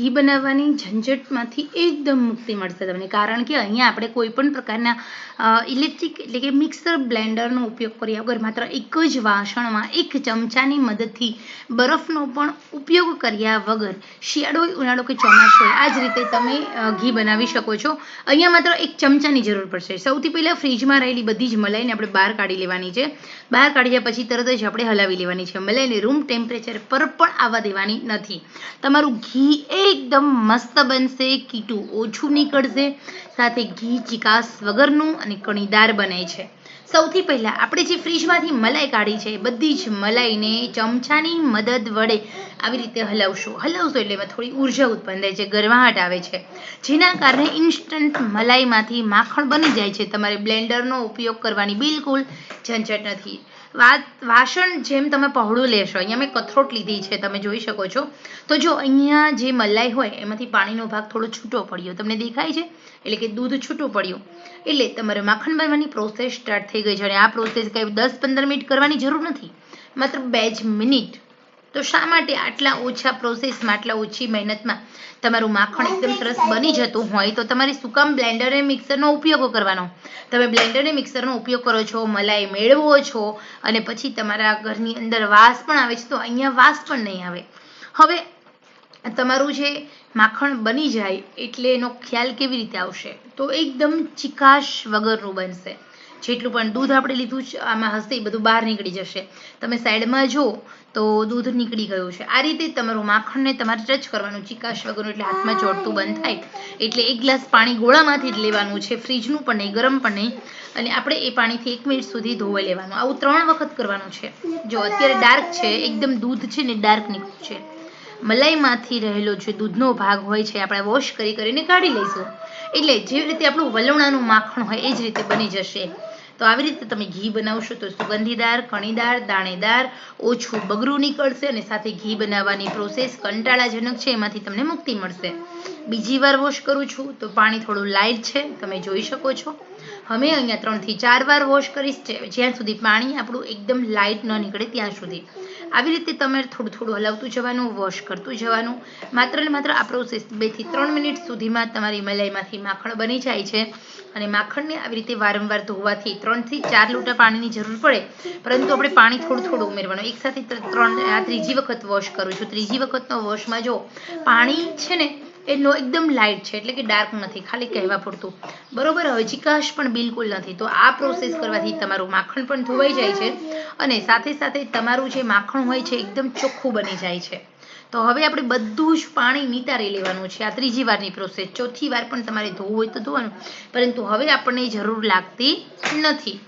ઘી બનાવવાની ઝંઝટમાંથી એકદમ મુક્તિ મળશે તમને. કારણ કે અહીંયા આપણે કોઈ પણ પ્રકારના ઇલેક્ટ્રિક એટલે કે મિક્સર બ્લેન્ડરનો ઉપયોગ કર્યા વગર માત્ર એક જ વાસણમાં, એક ચમચાની મદદથી બરફનો પણ ઉપયોગ કર્યા વગર શિયાળો ઉનાળો કે ચોમાસું હોય આ જ રીતે તમે ઘી બનાવી શકો છો. અહીંયા માત્ર એક ચમચાની જરૂર પડશે. સૌથી પહેલાં ફ્રીજમાં રહેલી બધી જ મલાઈને આપણે બહાર કાઢી લેવાની છે. બહાર કાઢ્યા પછી તરત જ આપણે હલાવી લેવાની છે. મલાઈને રૂમ ટેમ્પરેચર પર પણ આવવા દેવાની નથી. તમારું ઘી એકદમ મસ્ત બનશે, કીટું ઓછું નીકળશે, સાથે ઘી, ચિકાસ વગરનું અને કણીદાર બને છે. સૌથી પહેલાં આપણે જે ફ્રીજમાંથી મલાઈ કાઢી છે બધી જ મલાઈને ચમચાની મદદ વડે આવી રીતે હલાવશો. હલાવશો એટલે એમાં થોડી ઊર્જા ઉત્પન્ન થાય છે, ગરમાહટ આવે છે. જેના કારણે ઇન્સ્ટન્ટ મલાઈમાંથી માખણ બની જાય છે. તમારે બ્લેન્ડરનો ઉપયોગ કરવાની બિલકુલ ઝંઝટ નથી. વાસણ જેમ તમે પહોળું લેશો, અહીંયા મેં કથરોટ લીધી છે, તમે જોઈ શકો છો. તો જો અહીંયા જે મલાઈ હોય, એમાંથી પાણીનો ભાગ થોડો છૂટો પડ્યો. તમને દેખાય છે? એટલે કે દૂધ છૂટું પડ્યું. એટલે તમારે માખણ બનવાની પ્રોસેસ સ્ટાર્ટ થઈ ગઈ છે. અને આ પ્રોસેસ કંઈ દસ પંદર મિનિટ કરવાની જરૂર નથી. માત્ર બે જ મિનિટ તો શા માટે આટલા ઓછા પ્રોસેસમાં આટલા ઓછી મહેનતમાં તમારું માખણ એકદમ સરસ બની જતું હોય? તો તમારે શું કામ બ્લેન્ડર અને મિક્સરનો ઉપયોગ કરવાનો. તમે બ્લેન્ડર અને મિક્સરનો ઉપયોગ કરો છો મલાઈ મેળવો છો અને પછી તમારા ઘરની અંદર વાસ પણ આવે છે તો અહીંયા વાસ પણ નહીં આવે. હવે તમારું જે માખણ બની જાય એટલે એનો ખ્યાલ કેવી રીતે આવશે? તો એકદમ ચિકાશ વગરનું બનશે. જેટલું પણ દૂધ આપણે લીધું છે, આમાં હશે એ બધું બહાર નીકળી જશે. તમે સાઈડમાં જુઓ તો દૂધ નીકળી ગયું છે. આ રીતે તમારું માખણને તમારે ટચ કરવાનું, ચિકાશ વગરનું એટલે હાથમાં ચોટતું બંધ થાય. એટલે એક ગ્લાસ પાણી ગોળામાંથી જ લેવાનું છે, ફ્રીજનું પણ નહીં, ગરમ પણ નહીં. અને આપણે એ પાણીથી એક મિનિટ સુધી ધોવાઈ લેવાનું. આવું ત્રણ વખત કરવાનું છે. જો અત્યારે ડાર્ક છે, એકદમ દૂધ છે ને ડાર્ક નીકળ્યું છે. મલાઈમાંથી રહેલો જે દૂધનો ભાગ હોય છે, આપણે વોશ કરી કરીને કાઢી લઈશું. એટલે જે રીતે આપણું વલવણાનું માખણ હોય, એ જ રીતે બની જશે. તો આવી રીતે તમે ઘી બનાવશો તો સુગંધીદાર, કણીદાર, દાણેદાર, ઓછું બગરું નીકળશે અને સાથે ઘી બનાવવાની પ્રોસેસ કંટાળાજનક છે, એમાંથી તમને મુક્તિ મળશે. બીજી વાર વોશ કરું છું તો પાણી થોડું લાઇટ છે, તમે જોઈ શકો છો. અમે અહીંયા ત્રણથી ચાર વાર વોશ કરીશ જ્યાં સુધી પાણી આપણું એકદમ લાઇટ ન નીકળે ત્યાં સુધી. આવી રીતે તમારે થોડું થોડું હલાવતું જવાનું વોશ કરતું જવાનું. માત્ર ને માત્ર આ પ્રોસેસ બેથી ત્રણ મિનિટ સુધીમાં તમારી મલાઈમાંથી માખણ બની જાય છે. અને માખણને આવી રીતે વારંવાર ધોવાથી ત્રણથી ચાર લોટા પાણીની જરૂર પડે. પરંતુ આપણે પાણી થોડું થોડું ઉમેરવાનું. એકસાથે ત્ર- ત્રણ, આ ત્રીજી વખત વોશ કરું છું. ત્રીજી વખતનો વોશમાં જો પાણી છે ને એનો એકદમ લાઇટ છે, એટલે કે ડાર્ક નથી, ખાલી કહેવા પૂરતું. બરોબર, હવે ચિકાશ પણ બિલકુલ નથી. તો આ પ્રોસેસ કરવાથી તમારું માખણ પણ ધોવાઈ જાય છે અને સાથે સાથે તમારું જે માખણ હોય છે, એકદમ ચોખ્ખું બની જાય છે. તો હવે આપણે બધું જ પાણી નિતારી લેવાનું છે. આ ત્રીજી વારની પ્રોસેસ ચોથી વાર પણ તમારે ધોવું હોય તો ધોવાનું. પરંતુ હવે આપણને જરૂર લાગતી નથી.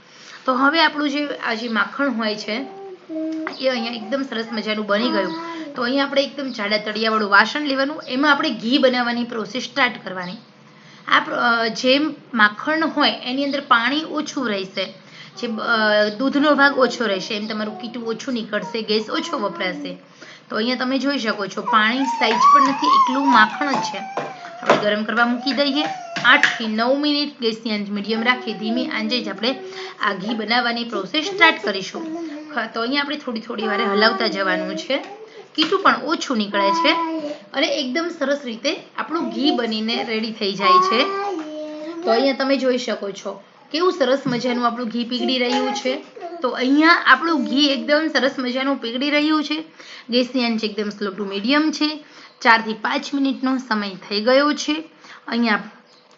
તો હવે આપણું જે આ જે માખણ હોય છે, એ અહીંયા એકદમ સરસ મજાનું બની ગયું. તો અહીંયા આપણે એકદમ જાડા તળિયાવાળું વાસણ લેવાનું, એમાં આપણે ઘી બનાવવાની પ્રોસેસ સ્ટાર્ટ કરવાની. આ જે માખણ હોય, એની અંદર પાણી ઓછું રહેશે. જે દૂધનો ભાગ ઓછો રહેશે, એમ તમારું કીટું ઓછું નીકળશે, ગેસ ઓછો વપરાશે. તો અહીંયા તમે જોઈ શકો છો, પાણી સાઈઝ પણ નથી, એટલું માખણ જ છે. આપણે ગરમ કરવા મૂકી દઈએ. આઠથી નવ મિનિટ ગેસની આંચ મીડિયમ રાખી, ધીમી આંચે જ આપણે આ ઘી બનાવવાની પ્રોસેસ સ્ટાર્ટ કરીશું. તો અહીંયા આપણે થોડી થોડી વારે હલાવતા જવાનું છે. કીટું પણ ઓછું નીકળે છે અને એકદમ સરસ રીતે આપણું ઘી બનીને રેડી થઈ જાય છે. તો અહીંયા તમે જોઈ શકો છો, કેવું સરસ મજાનું આપણું ઘી પીગળી રહ્યું છે. તો અહીંયા આપણું ઘી એકદમ સરસ મજાનું પીગળી રહ્યું છે. ગેસની આંચ એકદમ સ્લો ટુ મીડિયમ છે. ચારથી પાંચ મિનિટનો સમય થઈ ગયો છે. અહીંયા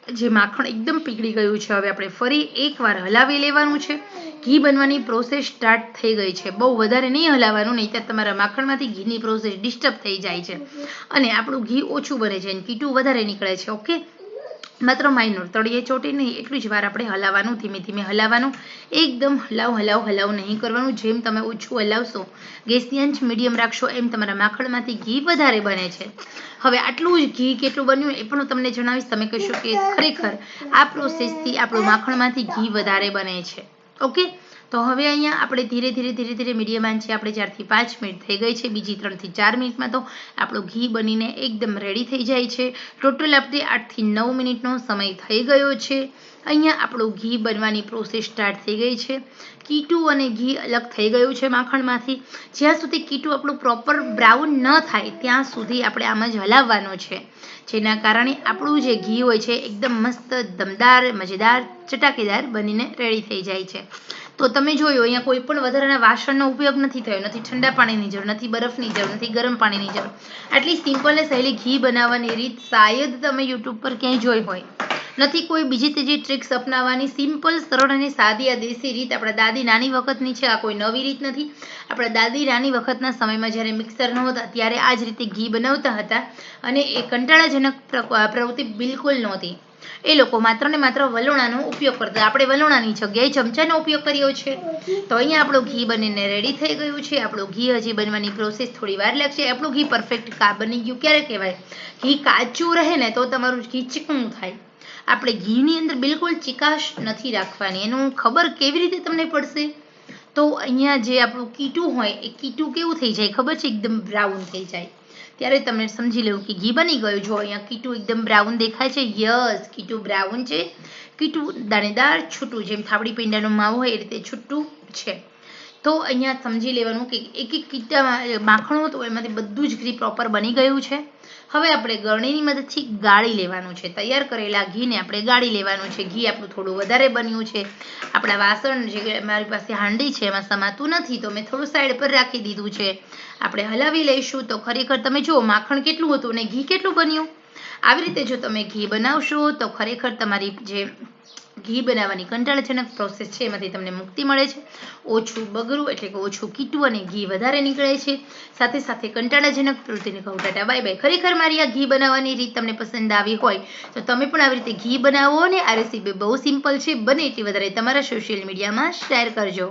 જે માખણ એકદમ પીગળી ગયું છે, હવે આપણે ફરી એકવાર હલાવી લેવાનું છે. ઘી બનવાની પ્રોસેસ સ્ટાર્ટ થઈ ગઈ છે. બહુ વધારે નહીં હલાવવાનું નહીં ત્યાં તમારા માખણમાંથી ઘીની પ્રોસેસ ડિસ્ટર્બ થઈ જાય છે. અને આપણું ઘી ઓછું બને છે અને કીટું વધારે નીકળે છે ઓકે માત્ર માઇનોર તળિયે ચોટે નહીં, એટલું જ વાર આપણે હલાવવાનું, ધીમે ધીમે હલાવવાનું. એકદમ હલાવ હલાવ હલાવ નહીં કરવાનું, જેમ તમે ઓછું હલાવશો, ગેસની આંચ મીડિયમ રાખશો, એમ તમારા માખણમાંથી ઘી વધારે બને છે. હવે આટલું જ ઘી કેટલું બન્યું એ પણ હું તમને જણાવીશ. તમે કહેશો કે ખરેખર આ પ્રોસેસથી આપણું માખણમાંથી ઘી વધારે બને છે. ઓકે તો હવે અહીંયા આપણે ધીરે ધીરે ધીરે ધીરે મીડિયમ આંચે આપણે ચારથી પાંચ મિનિટ થઈ ગઈ છે. બીજી ત્રણથી ચાર મિનિટમાં તો આપણું ઘી બનીને એકદમ રેડી થઈ જાય છે. ટોટલ આપણે આઠથી નવ મિનિટનો સમય થઈ ગયો છે. અહીંયા આપણું ઘી બનવાની પ્રોસેસ સ્ટાર્ટ થઈ ગઈ છે. કીટું અને ઘી અલગ થઈ ગયું છે માખણમાંથી. જ્યાં સુધી કીટું આપણું પ્રોપર બ્રાઉન ન થાય, ત્યાં સુધી આપણે આમ જ હલાવવાનું છે. જેના કારણે આપણું જે ઘી હોય છે, એકદમ મસ્ત, દમદાર, મજેદાર, ચટાકેદાર બનીને રેડી થઈ જાય છે. તો તમે જોયું, અહીંયા કોઈ પણ વધારાના વાસણનો ઉપયોગ નથી થયો. નથી ઠંડા પાણીની જરૂર, નથી બરફની જરૂર, નથી ગરમ પાણીની જરૂર. આટલી સિમ્પલ અને સહેલી ઘી બનાવવાની રીત શાયદ તમે યુટ્યુબ પર ક્યાંય જોઈ હોય. નથી કોઈ બીજી ત્રીજી ટ્રિક્સ અપનાવવાની. સિમ્પલ સરળ અને સાદી આ દેશી રીત આપણા દાદી નાની વખતની છે, આ કોઈ નવી રીત નથી. આપણા દાદી નાની વખતના સમયમાં જ્યારે મિક્સર નહોતા, ત્યારે આ જ રીતે ઘી બનાવતા હતા અને એ કંટાળાજનક પ્રવૃત્તિ બિલકુલ નહોતી. એ લોકો માત્ર ને માત્ર વલોણાનો ઉપયોગ કરતા. આપણે વલોણાની જગ્યાએ ચમચાનો ઉપયોગ કર્યો છે. તો અહીંયા આપણું ઘી બનીને રેડી થઈ ગયું છે. આપણું ઘી હજી બનવાની પ્રોસેસ થોડી વાર લાગશે. આપણું ઘી પરફેક્ટ કા બની ગયું ક્યારે કહેવાય? ઘી કાચું રહે ને તો તમારું ઘી ચીકણું થાય. આપણે ઘીની અંદર બિલકુલ ચિકાશ નથી રાખવાની. એનું ખબર કેવી રીતે તમને પડશે? તો અહીંયા જે આપણું કીટું હોય, એ કીટું કેવું થઈ જાય? ખબર છે? એકદમ બ્રાઉન થઈ જાય. ત્યારે તમે સમજી લેવું કે ઘી બની ગયું. જો અહીંયા કીટું એકદમ બ્રાઉન દેખાય છે. યસ કીટું બ્રાઉન છે. કીટું દાણેદાર, છૂટું. જેમ થાબડી પીંડાનો માવો હોય એ રીતે છૂટું છે. તો અહીંયા સમજી લેવાનું કે એક એક કીટામાં, માખણો હતો એમાંથી બધું જ ઘી પ્રોપર બની ગયું છે. હવે આપણે ગળણીની મદદથી ગાળી લેવાનું છે. તૈયાર કરેલા ઘીને આપણે ગાળી લેવાનું છે. ઘી આપણું થોડું વધારે બન્યું છે. આપણા વાસણ જે મારી પાસે હાંડી છે, એમાં સમાતું નથી, તો મેં થોડું સાઈડ પર રાખી દીધું છે. આપણે હલાવી લઈશું તો ખરેખર તમે જુઓ, માખણ કેટલું હતું અને ઘી કેટલું બન્યું? આવી રીતે જો તમે ઘી બનાવશો તો ખરેખર તમારી જે ઘી બનાવવાની કંટાળાજનક પ્રોસેસ છે. એમાંથી તમને મુક્તિ મળે છે. ઓછું બગરું એટલે કે ઓછું કીટું અને ઘી વધારે નીકળે છે. સાથે સાથે કંટાળાજનક પ્રવૃત્તિને કહું ટાટા, બાય બાય. ખરેખર મારી આ ઘી બનાવવાની રીત તમને પસંદ આવી હોય, તો તમે પણ આવી રીતે ઘી બનાવો અને આ રેસીપી બહુ સિમ્પલ છે. બને એટલી વધારે તમારા સોશિયલ મીડિયામાં શેર કરજો.